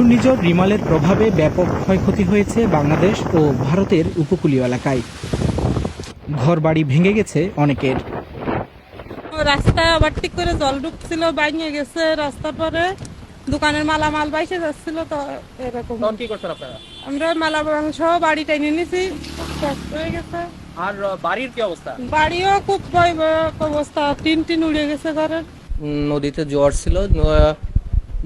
ঘূর্ণিঝড় রিমালের প্রভাবে ব্যাপক ক্ষয়ক্ষতি হয়েছে বাংলাদেশ ও ভারতের উপকূলীয় এলাকায়। ঘরবাড়ি ভেঙে গেছে অনেকের। রাস্তা ওভারটেক করে জল ঢুকছিল বাইঙে গেছে রাস্তার পরে। দোকানের মালামাল বাইসে যাচ্ছিল তো এরকম। কি করছেন আপনারা? আমরা মালা মাংস বাড়ি টেনে নিছি হয়ে গেছে। আর বাড়ির কি অবস্থা? বাড়িও খুব ভয়াবহ অবস্থা টিন টিন উড়ে গেছে ঘরের নদীতে জোয়ার ছিল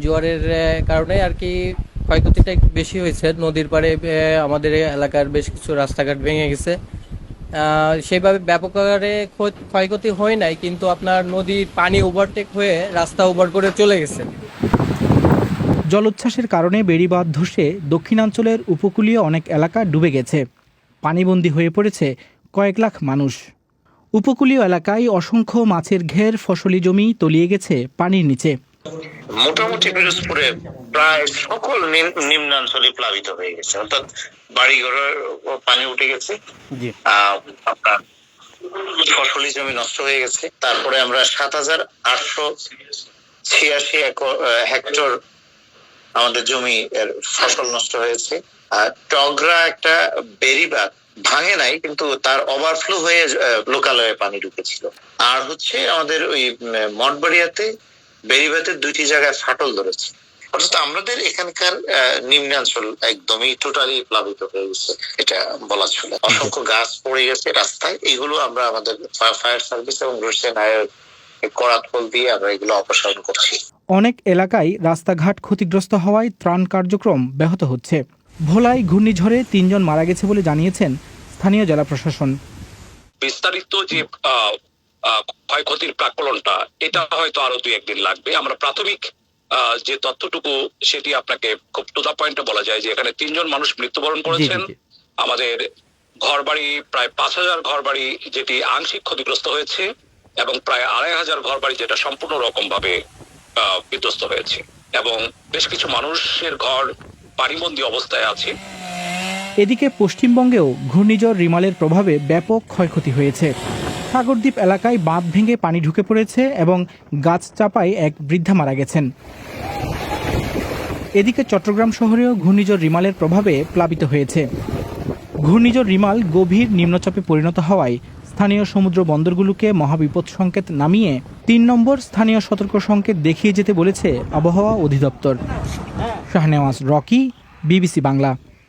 জোয়ারের কারণে আর কি ক্ষয়ক্ষতিটা বেশি হয়েছে। নদীর পাড়ে আমাদের এলাকার বেশ কিছু রাস্তাঘাট ভেঙে গেছে। সেভাবে ব্যাপক আকারে ক্ষয়- ক্ষয়ক্ষতি হয় নাই, কিন্তু আপনার নদীর পানি ওভারটেক হয়ে রাস্তা ওভার করে চলে গেছে। জলোচ্ছ্বাসের কারণে বেড়িবাঁধ ধসে দক্ষিণাঞ্চলের উপকূলীয় অনেক এলাকা ডুবে গেছে। পানিবন্দী হয়ে পড়েছে কয়েক লাখ মানুষ। উপকূলীয় এলাকায় অসংখ্য মাছের ঘের, ফসলি জমি তলিয়ে গেছে পানির নিচে। মোটামুটি পিরোজপুরে প্রায় সকল নিম- নিম্নাঞ্চলে প্লাবিত হয়ে গেছে। অর্থাৎ বাড়ি ঘরের পানি উঠে গেছে। আপনার ফসলি জমি নষ্ট হয়ে গেছে। তারপরে আমরা সাত হাজার আটশো ছিয়াশি হেক্টর আমাদের জমি এর ফসল নষ্ট হয়েছে। আর টগরা একটা বেরিবাদ ভাঙে নাই কিন্তু তার ওভারফ্লো হয়ে লোকালয়ে পানি ঢুকেছিল। আর হচ্ছে আমাদের ওই মঠবাড়িয়াতে বেরিবাতের দুইটি জায়গায় ফাটল ধরেছে। অর্থাৎ আমাদের এখানকার আহ, নিম্নাঞ্চল একদমই টোটালি প্লাবিত হয়ে গেছে এটা বলা চলে। অসংখ্য গাছ পড়ে গেছে রাস্তায় এগুলো আমরা আমাদের ফায়ার সার্ভিস এবং রুশিয়ান আয়ের করাতকল দিয়ে আমরা এগুলো অপসারণ করছি। অনেক এলাকায় রাস্তাঘাট ক্ষতিগ্রস্ত হওয়ায় ত্রাণ কার্যক্রম ব্যাহত হচ্ছে। ভোলায় ঘূর্ণিঝড়ে তিনজন মারা গেছে বলে জানিয়েছেন স্থানীয় জেলা প্রশাসন। বিস্তারিত যে ক্ষয়ক্ষতির প্রাকলনটা এটা হয়তো আরও দুই একদিন লাগবে। আমরা প্রাথমিক যে তথ্যটুকু সেটি আপনাকে খুব টু দা পয়েন্টে বলা যায় যে এখানে তিনজন মানুষ মৃত্যুবরণ করেছেন। আমাদের ঘরবাড়ি প্রায় পাঁচ হাজার ঘরবাড়ি যেটি আংশিক ক্ষতিগ্রস্ত হয়েছে এবং প্রায় আড়াই হাজার ঘরবাড়ি যেটা সম্পূর্ণ রকম ভাবে বিধ্বস্ত হয়েছে। এবং বেশ কিছু মানুষের ঘর পানিবন্দী অবস্থায় আছে। এদিকে পশ্চিমবঙ্গেও ঘূর্ণিঝড় রিমালের প্রভাবে ব্যাপক ক্ষয়ক্ষতি হয়েছে। সাগরদ্বীপ এলাকায় বাঁধ ভেঙে পানি ঢুকে পড়েছে এবং গাছ চাপায় এক বৃদ্ধা মারা গেছেন। এদিকে চট্টগ্রাম শহরেও ঘূর্ণিঝড় রিমালের প্রভাবে প্লাবিত হয়েছে। ঘূর্ণিঝড় রিমাল গভীর নিম্নচাপে পরিণত হওয়ায় স্থানীয় সমুদ্র বন্দরগুলোকে মহাবিপদ সংকেত নামিয়ে তিন নম্বর স্থানীয় সতর্ক সংকেত দেখিয়ে যেতে বলেছে আবহাওয়া অধিদপ্তর। শাহনেওয়াজ রকি, বিবিসি বাংলা।